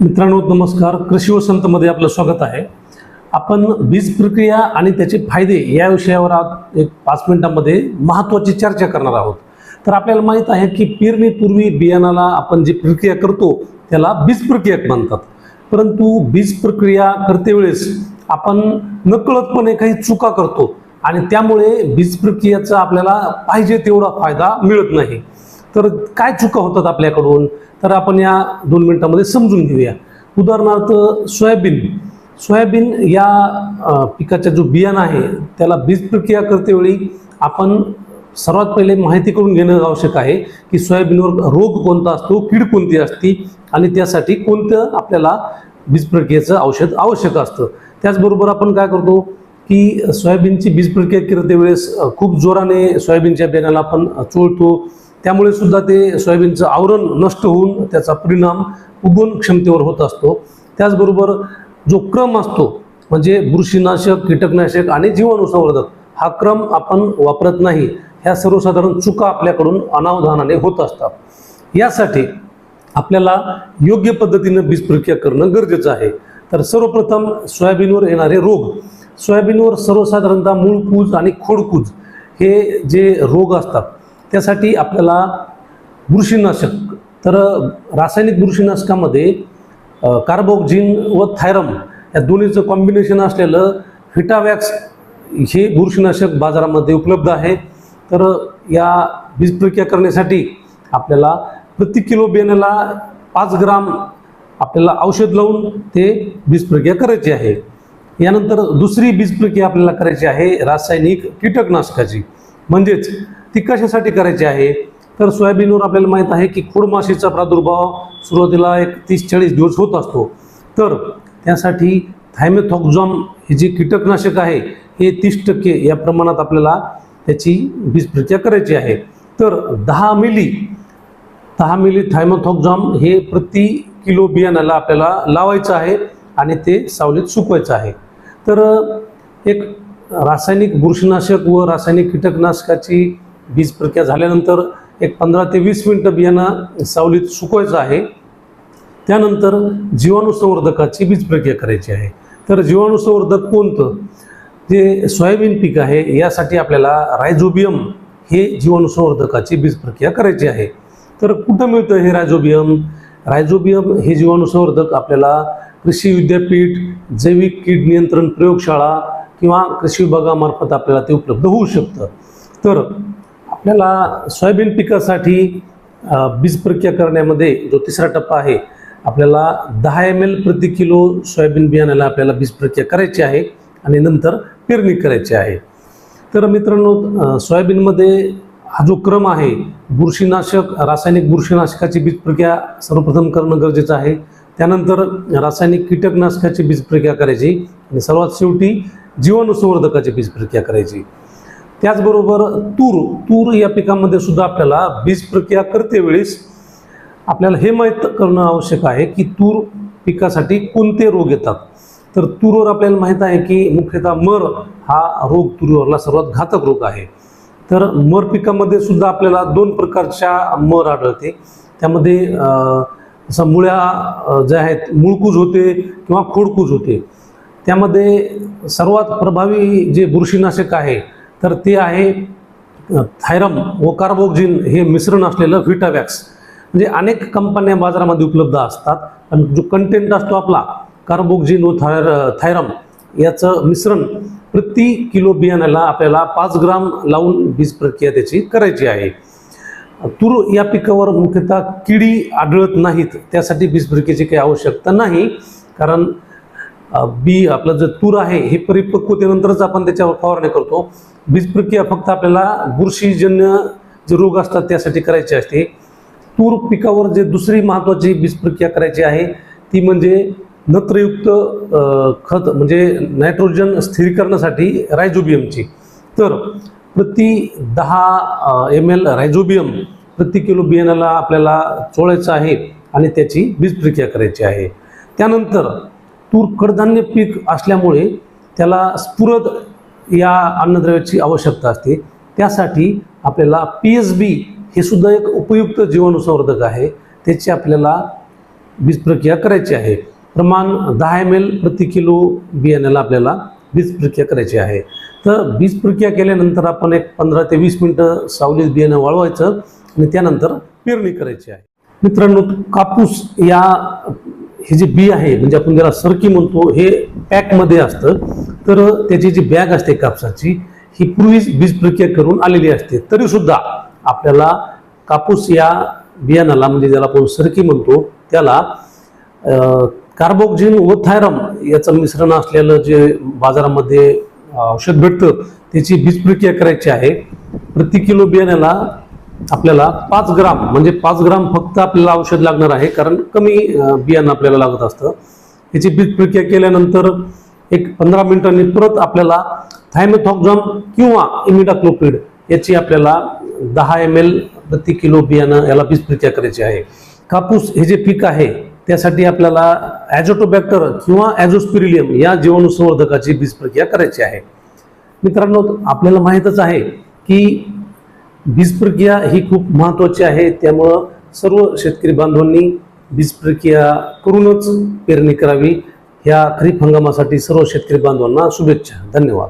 मित्रांनो नमस्कार. कृषी वसंतमध्ये आपलं स्वागत आहे. आपण बीज प्रक्रिया आणि त्याचे फायदे या विषयावर आज एक पाच मिनिटांमध्ये महत्त्वाची चर्चा करणार आहोत. तर आपल्याला माहीत आहे की पेरणीपूर्वी बियाणाला आपण जी प्रक्रिया करतो त्याला बीज प्रक्रिया म्हणतात. परंतु बीज प्रक्रिया करते वेळेस आपण नकळतपणे काही चुका करतो आणि त्यामुळे बीज प्रक्रियेचा आपल्याला पाहिजे तेवढा फायदा मिळत नाही. तर काय चुका होतात आपल्याकडून? तर आपण या दोन मिनिटामध्ये समजून घेऊया. उदाहरणार्थ सोयाबीन. सोयाबीन या पिकाच्या पिकाचा जो बियाणं आहे त्याला बीज प्रक्रिया करतेवेळी आपण सर्वात पहिले माहिती करून घेणं आवश्यक आहे की सोयाबीनवर रोग कोणता असतो कीड कोणती असती आणि त्यासाठी कोणतं आपल्याला बीज प्रक्रियेचं औषध आवश्यक असतं. त्याचबरोबर आपण काय करतो की सोयाबीनची बीज प्रक्रिया करते वेळेस खूप जोराने सोयाबीनच्या बियाण्याला आपण चोळतो. त्यामुळे सुद्धा ते सोयाबीनचं आवरण नष्ट होऊन त्याचा परिणाम उगवण क्षमतेवर होत असतो. त्याचबरोबर जो क्रम असतो म्हणजे बुरशीनाशक कीटकनाशक आणि जीवाणू संवर्धक हा क्रम आपण वापरत नाही. ह्या सर्वसाधारण चुका आपल्याकडून अनावधानाने होत असतात. यासाठी आपल्याला योग्य पद्धतीनं बीज प्रक्रिया करणं गरजेचं आहे. तर सर्वप्रथम सोयाबीनवर येणारे रोग. सोयाबीनवर सर्वसाधारणतः मूळकूज आणि खोडकूज हे जे रोग असतात त्यासाठी आपल्याला बुरशीनाशक तर रासायनिक बुरशीनाशकामध्ये कार्बोक्झिन व थायरम या दोन्हीचं कॉम्बिनेशन असलेलं हिटावॅक्स हे बुरशीनाशक बाजारामध्ये उपलब्ध आहे. तर या बीज प्रक्रिया करण्यासाठी आपल्याला प्रति किलो बेण्याला पाच ग्राम आपल्याला औषध लावून ते बीज प्रक्रिया करायची आहे. यानंतर दुसरी बीज प्रक्रिया आपल्याला करायची आहे रासायनिक कीटकनाशकाची. म्हणजेच ती कशासाठी करायची आहे? तर सोयाबीनवर आपल्याला माहीत आहे की खोडमाशीचा प्रादुर्भाव सुरुवातीला एक तीस चाळीस दिवस होत असतो. तर त्यासाठी थायमेथॉक्झॉम हे जे कीटकनाशक आहे हे तीस टक्के या प्रमाणात आपल्याला त्याची बीजप्रक्रिया करायची आहे. तर दहा मिली दहा मिली थायमोथॉक्झॉम हे प्रति किलो बियाण्याला आपल्याला लावायचं आहे आणि ते सावलीत सुकवायचं आहे. तर एक रासायनिक बुरशीनाशक व रासायनिक कीटकनाशकाची बीज प्रक्रिया झाल्यानंतर एक पंधरा ते वीस मिनटं बियाणं सावलीत सुकवायचं आहे. त्यानंतर जीवाणूसंवर्धकाची बीज प्रक्रिया करायची आहे. तर जीवाणूसंवर्धक कोणतं? जे सोयाबीन पीक आहे यासाठी आपल्याला रायझोबियम हे जीवाणुसंवर्धकाची बीज प्रक्रिया करायची आहे. तर कुठं मिळतं हे रायझोबियम? रायझोबियम हे जीवाणुसंवर्धक आपल्याला कृषी विद्यापीठ जैविक कीड नियंत्रण प्रयोगशाळा किंवा कृषी विभागामार्फत आपल्याला ते उपलब्ध होऊ शकतं. तर आपल्याला सोयाबीन पिकासाठी बीज प्रक्रिया करण्यामध्ये जो तिसरा टप्पा आहे आपल्याला दहा एम एल प्रति किलो सोयाबीन बियाण्याला आपल्याला बीज प्रक्रिया करायची आहे आणि नंतर पेरणी करायची आहे. तर मित्रांनो सोयाबीनमध्ये हा जो क्रम आहे बुरशीनाशक रासायनिक बुरशीनाशकाची बीज प्रक्रिया सर्वप्रथम करणं गरजेचं आहे. त्यानंतर रासायनिक कीटकनाशकाची बीज प्रक्रिया करायची आणि सर्वात शेवटी जीवाणुसंवर्धकाची बीज प्रक्रिया करायची. त्याचबरोबर तूर तूर या पिकामध्ये सुद्धा आपल्याला बीज प्रक्रिया करतेवेळेस आपल्याला हे माहीत करणं आवश्यक आहे की तूर पिकासाठी कोणते रोग येतात. तर तूरवर आपल्याला माहीत आहे की मुख्यतः मर हा रोग तुरीवरला सर्वात घातक रोग आहे. तर मर पिकामध्ये सुद्धा आपल्याला दोन प्रकारच्या मर आढळते. त्यामध्ये असं मुळ्या ज्या आहेत मूळकूज होते किंवा खोडकूज होते. त्यामध्ये सर्वात प्रभावी जे बुरशीनाशक आहे तर ते आहे थायरम व कार्बोक्झिन हे मिश्रण असलेलं व्हिटावॅक्स म्हणजे अनेक कंपन्या बाजारामध्ये उपलब्ध असतात पण जो कंटेंट असतो आपला कार्बोक्झिन व थायर थायरम याचं मिश्रण प्रति किलो बियाण्याला आपल्याला पाच ग्राम लावून बीज प्रक्रिया त्याची करायची आहे. तूर या पिकावर मुख्यतः किडी आढळत नाहीत त्यासाठी बीज प्रक्रियेची काही आवश्यकता नाही कारण बी आपलं जे तूर आहे हे परिपक्वतेनंतरच आपण त्याच्यावर फवारणी करतो. बीज प्रक्रिया फक्त आपल्याला बुरशीजन्य जे रोग असतात त्यासाठी करायची असते. तूर पिकावर जे दुसरी महत्त्वाची बीज प्रक्रिया करायची आहे ती म्हणजे नत्रयुक्त खत म्हणजे नायट्रोजन स्थिरीकरणासाठी रायझोबियमची. तर प्रति दहा एम एल रायझोबियम प्रति किलो बियाण्याला आपल्याला चोळायचं आहे आणि त्याची बीज प्रक्रिया करायची आहे. त्यानंतर तूर कडधान्य पीक असल्यामुळे त्याला स्फुरद या अन्नद्रव्याची आवश्यकता असते. त्यासाठी आपल्याला पी एस बी हे सुद्धा एक उपयुक्त जीवाणुसंवर्धक आहे. त्याची आपल्याला बीज प्रक्रिया करायची आहे. प्रमाण दहा एम एल प्रति किलो बियाण्याला आपल्याला बीज प्रक्रिया करायची आहे. तर बीज प्रक्रिया केल्यानंतर आपण एक पंधरा ते वीस मिनटं सावलीत बियाणं वाळवायचं आणि त्यानंतर पेरणी करायची आहे. मित्रांनो कापूस या हे जे बी आहे म्हणजे आपण ज्याला सरकी म्हणतो हे पॅकमध्ये असतं. तर त्याची जी बॅग असते कापसाची ही पूर्वीच बीज प्रक्रिया करून आलेली असते. तरीसुद्धा आपल्याला कापूस या बियाणाला म्हणजे ज्याला आपण सरकी म्हणतो त्याला कार्बोक्झिन व थायरम याचं मिश्रण असलेलं जे बाजारामध्ये औषध भेटतं त्याची बीज प्रक्रिया करायची आहे. प्रति किलो बियाण्याला आपल्याला पाच ग्राम म्हणजे पाच ग्राम फक्त आपल्याला औषध लागणार आहे कारण कमी बियाणं आपल्याला लागत असतं. याची बीज प्रक्रिया केल्यानंतर एक पंधरा मिनिटांनी परत आपल्याला थायमेथॉक्झॉम किंवा इमिडाक्लोपिड याची आपल्याला दहा एम एल प्रति किलो बियाणं याला बीज प्रक्रिया करायची आहे. कापूस हे जे पीक आहे त्यासाठी आपल्याला ॲझोटोबॅक्टर किंवा ॲझोस्पिरिलियम या जीवाणू संवर्धकाची बीज प्रक्रिया करायची आहे. मित्रांनो आपल्याला माहीतच आहे की बीज प्रक्रिया ही खूप महत्त्वाची आहे. त्यामुळं सर्व शेतकरी बांधवांनी बीज प्रक्रिया करूनच पेरणी करावी. ह्या खरीप हंगामासाठी सर्व शेतकरी बांधवांना शुभेच्छा. धन्यवाद.